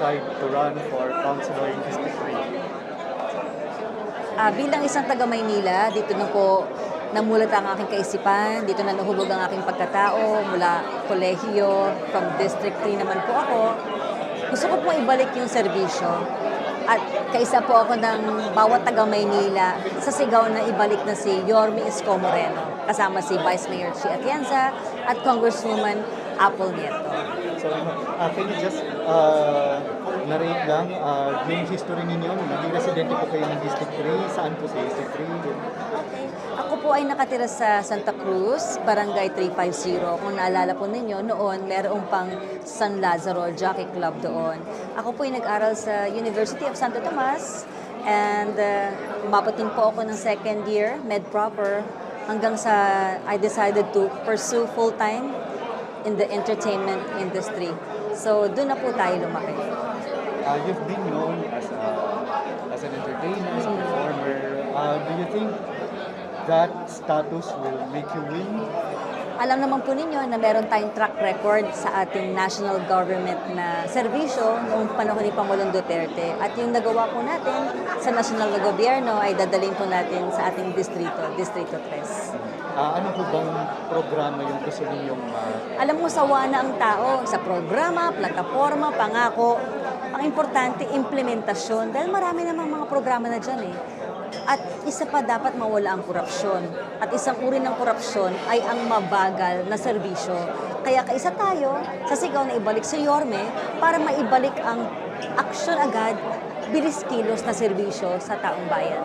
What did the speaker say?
decide to run for councilor in District 3? Ah, bilang isang taga Maynila, dito na po namulat ang aking kaisipan, dito na nahubog ang aking pagkatao mula kolehiyo, from District 3 naman po ako. Gusto ko po ibalik yung serbisyo. At kaisa po ako ng bawat taga Maynila sa sigaw na ibalik na si Yorme Isko Moreno, kasama si Vice Mayor Chi Atienza at Congresswoman Apple Nieto. So, uh, can you just uh, narrate lang uh, yung history ninyo? Naging residente po kayo ng District 3. Saan po sa District 3? Okay. Ako po ay nakatira sa Santa Cruz, Barangay 350. Kung naalala po ninyo, noon merong pang San Lazaro Jockey Club doon. Ako po ay nag-aral sa University of Santo Tomas and uh, umabot din po ako ng second year, med proper, hanggang sa I decided to pursue full-time in the entertainment industry. So, doon na po tayo lumaki. Uh, you've been known as, a, as an entertainer, as a performer. Uh, do you think that status will make you win? Alam naman po ninyo na meron tayong track record sa ating national government na serbisyo noong panahon ni Pangulong Duterte. At yung nagawa po natin sa national na gobyerno ay dadalhin po natin sa ating distrito, Distrito 3. Uh, ano po bang programa yung gusto ninyong uh, Alam mo, sawa na ang tao sa programa, plataforma, pangako. Ang importante, implementasyon. Dahil marami namang mga programa na dyan eh. At isa pa dapat mawala ang korupsyon. At isang uri ng korupsyon ay ang mabagal na serbisyo. Kaya kaisa tayo sa sigaw na ibalik si Yorme para maibalik ang aksyon agad, bilis kilos na serbisyo sa taong bayan.